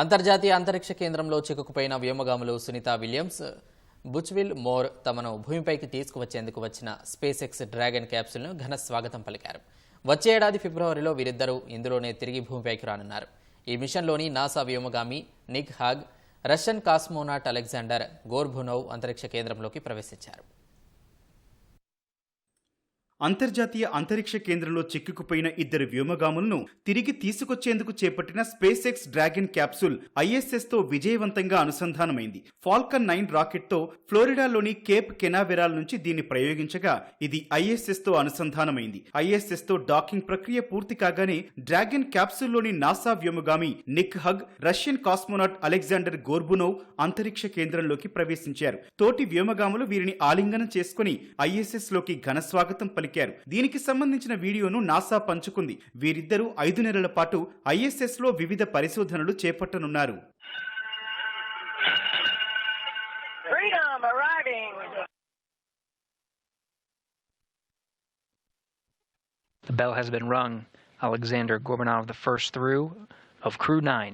అంతర్జాతీయ అంతరిక్ష కేంద్రంలో చిక్కుకుపోయిన వ్యోమగాములు సునీత విలియమ్స్ బుచ్విల్ మోర్ తమను భూమిపైకి తీసుకువచ్చేందుకు వచ్చిన స్పేస్ ఎక్స్ డ్రాగన్ క్యాప్సుల్ను ఘన స్వాగతం పలికారు. వచ్చే ఏడాది ఫిబ్రవరిలో వీరిద్దరూ ఇందులోనే తిరిగి భూమిపైకి రానున్నారు. ఈ మిషన్లోని NASA వ్యోమగామి Nick Hague Russian cosmonaut Alexander Gorbunov అంతరిక్ష కేంద్రంలోకి ప్రవేశించారు. అంతర్జాతీయ అంతరిక్ష కేంద్రంలో చిక్కుకుపోయిన ఇద్దరు వ్యోమగాములను తిరిగి తీసుకొచ్చేందుకు చేపట్టిన స్పేస్ ఎక్స్ డ్రాగన్ క్యాప్సూల్ ఐఎస్ఎస్తో విజయవంతంగా అనుసంధానమైంది. ఫాల్కన్ నైన్ రాకెట్తో ఫ్లోరిడాలోని కేప్ కెనావెరాల్ నుంచి దీన్ని ప్రయోగించగా ఇది ఐఎస్ఎస్తో అనుసంధానమైంది. ఐఎస్ఎస్తో డాకింగ్ ప్రక్రియ పూర్తి కాగానే డ్రాగన్ క్యాప్సూల్లోని NASA వ్యోమగామి Nick Hague Russian cosmonaut Alexander Gorbunov అంతరిక్ష కేంద్రంలోకి ప్రవేశించారు. తోటి వ్యోమగాములు వీరిని ఆలింగనం చేసుకుని ఐఎస్ఎస్లోకి ఘన స్వాగతం పలికారు దీనికి సంబంధించిన వీడియోను నాసా పంచుకుంది వీరిద్దరూ ఐదు నెలల పాటు ఐఎస్ఎస్లో వివిధ పరిశోధనలు చేపట్టనున్నారు. The bell has been rung. Alexander Gorbanov, the first through of Crew 9,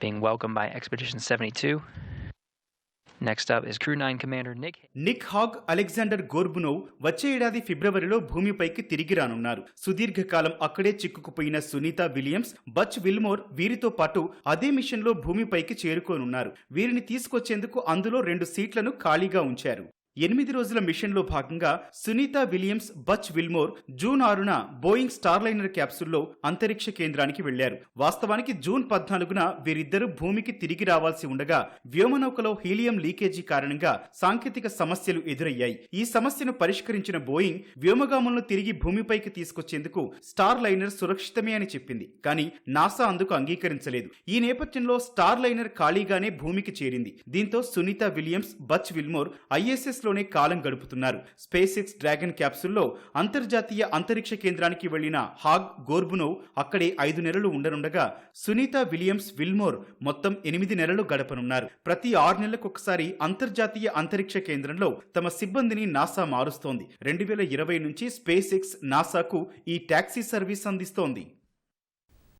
being welcomed by Expedition 72. Next up is crew nine commander Nick Nick Hague Alexander Gorbunov వచ్చే ఏడాది ఫిబ్రవరిలో భూమిపైకి తిరిగి రానున్నారు. సుదీర్ఘకాలం అక్కడే చిక్కుకుపోయిన సునీత విలియమ్స్ బచ్ విల్మోర్ వీరితో పాటు అదే మిషన్లో భూమిపైకి చేరుకోనున్నారు. వీరిని తీసుకొచ్చేందుకు అందులో రెండు సీట్లను ఖాళీగా ఉంచారు. ఎనిమిది రోజుల మిషన్లో భాగంగా Sunita Williams Butch Wilmore June ఆరున బోయింగ్ స్టార్లైనర్ క్యాప్సూల్లో అంతరిక్ష కేంద్రానికి వెళ్ళారు వాస్తవానికి జూన్ పద్నాలుగున వీరిద్దరూ భూమికి తిరిగి రావాల్సి ఉండగా వ్యోమనౌకలో హీలియం లీకేజీ కారణంగా సాంకేతిక సమస్యలు ఎదురయ్యాయి. ఈ సమస్యను పరిష్కరించిన బోయింగ్ వ్యోమగాములను తిరిగి భూమిపైకి తీసుకొచ్చేందుకు స్టార్ లైనర్ సురక్షితమే అని చెప్పింది. కానీ నాసా అందుకు అంగీకరించలేదు. ఈ నేపథ్యంలో స్టార్ లైనర్ ఖాళీగానే భూమికి చేరింది. దీంతో Sunita Williams Butch Wilmore ISS లోనే కాలం గడుపుతున్నారు. స్పేస్ ఎక్స్ డ్రాగన్ క్యాప్సుల్లో అంతర్జాతీయ అంతరిక్ష కేంద్రానికి వెళ్ళిన హాగ్ గోర్బునోవ్ అక్కడే ఐదు నెలలు ఉండనుండగా సునీత విలియమ్స్ విల్మోర్ మొత్తం ఎనిమిది నెలలు గడపనున్నారు. ప్రతి ఆరు నెలలకొకసారి అంతర్జాతీయ అంతరిక్ష కేంద్రంలో తమ సిబ్బందిని నాసా మారుస్తోంది. రెండు వేల ఇరవై నుంచి స్పేస్ ఎక్స్ నాసాకు ఈ టాక్సీ సర్వీస్ అందిస్తోంది.